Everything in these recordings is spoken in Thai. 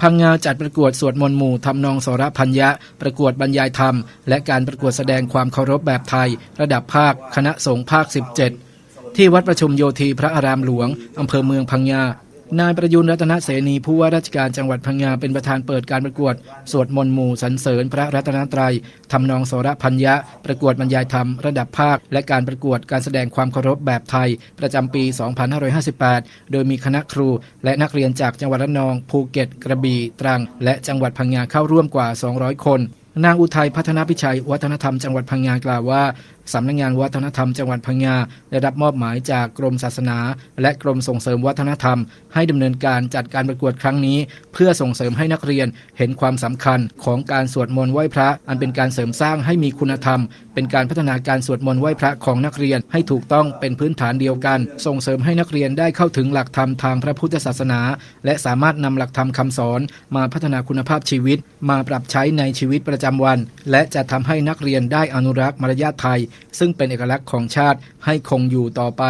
พังงาจัดประกวดสวดมนต์หมู่ทำนองสรพัญญะ ประกวดบรรยายธรรม และการประกวดแสดงความเคารพแบบไทย ระดับภาค คณะสงฆ์ภาค 17 ที่วัดประชุมโยธีพระอารามหลวงอำเภอเมืองพังงา นายประยุนรัตนเสนีผู้ว่าราชการจังหวัดพังงาเป็นประธานเปิดการประกวด สวดมนต์หมู่สรรเสริญ พระรัตนตรัยทำนองโสระพัญญะ ประกวดบรรยายธรรมระดับภาค และการประกวดการแสดงความเคารพแบบไทย ประจำปี 2558 โดยมีคณะครู และนักเรียนจากจังหวัดระนอง ภูเก็ต กระบี่ตรัง และจังหวัดพังงาเข้าร่วมกว่า 200 คน นางอุทัยพัฒนาพิชัย วัฒนธรรมจังหวัดพังงากล่าวว่าสำนักงานวัฒนธรรมจังหวัดพังงาได้รับมอบหมายจากกรมศาสนา และกรมส่งเสริมวัฒนธรรม ให้ดำเนินการจัดการประกวดครั้งนี้ เพื่อส่งเสริมให้นักเรียนเห็นความสำคัญของการสวดมนต์ไหว้พระ อันเป็นการเสริมสร้างให้มีคุณธรรม เป็นการพัฒนาการสวดมนต์ไหว้พระของนักเรียนให้ถูกต้องเป็นพื้นฐานเดียวกัน ส่งเสริมให้นักเรียนได้เข้าถึงหลักธรรมทางพระพุทธศาสนา และสามารถนำหลักธรรมคำสอน มาพัฒนาคุณภาพชีวิต มาปรับใช้ในชีวิตประจำวัน และจะทำให้นักเรียนได้อนุรักษ์มารยาทไทย ซึ่งเป็นเอกลักษณ์ของชาติให้คงอยู่ต่อไป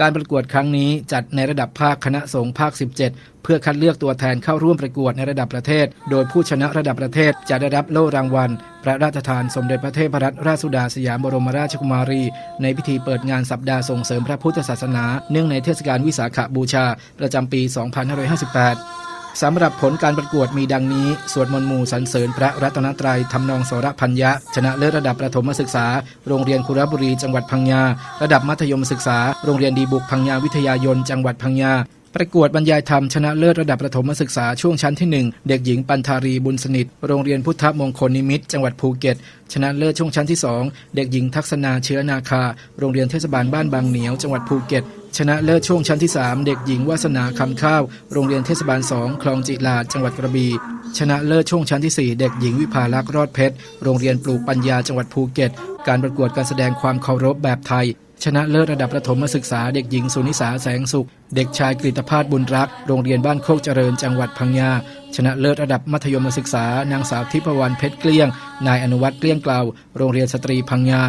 การประกวดครั้งนี้จัดในระดับภาคคณะสงฆ์ภาค 17 เพื่อคัดเลือกตัวแทนเข้าร่วมประกวดในระดับประเทศ โดยผู้ชนะระดับประเทศจะได้รับโล่รางวัล พระราชทานสมเด็จพระเทพรัตนราชสุดาสยามบรมราชกุมารี ในพิธีเปิดงานสัปดาห์ส่งเสริมพระพุทธศาสนา เนื่องในเทศกาลวิสาขบูชา ประจำปี 2558 สำหรับผลการประกวดมีดังนี้ สวดมนต์หมู่สรรเสริญพระรัตนตรัยทำนองสรพัญญะ ชนะเลิศระดับประถมศึกษา โรงเรียนคุรบุรีจังหวัดพังงา ระดับมัธยมศึกษา โรงเรียนดีบุกพังงาวิทยายนจังหวัดพังงา ประกวดบรรยายธรรมชนะเลิศระดับประถมศึกษาช่วงชั้นที่ 1 เด็กหญิงปันธารีบุญสนิท โรงเรียนพุทธมงคลนิมิตจังหวัดภูเก็ต ชนะเลิศช่วงชั้นที่ 2 เด็กหญิงทักษณาเชื้อนาคา โรงเรียนเทศบาลบ้านบางเหนียว จังหวัดภูเก็ตชนะเลิศช่วงชั้นที่ 3 เด็กหญิงวาสนาคำข้าว โรงเรียนเทศบาล 2 คลองจิลาจังหวัดกระบี่ชนะเลิศช่วงชั้นที่ 4 เด็กหญิงวิภาลักษ์รอดเพชร โรงเรียนปลูกปัญญาจังหวัดภูเก็ต การประกวดการแสดงความเคารพแบบไทย ชนะเลิศระดับประถมศึกษาเด็กหญิงสุนิสาแสงสุข เด็กชายกฤตภาสบุญรัก โรงเรียนบ้านโคกเจริญจังหวัดพังงาชนะเลิศระดับมัธยมศึกษา นางสาวทิพวรรณเพชรเกลี้ยง นายอนุวัฒน์เกลี้ยงเกลาโรงเรียนสตรีพังงา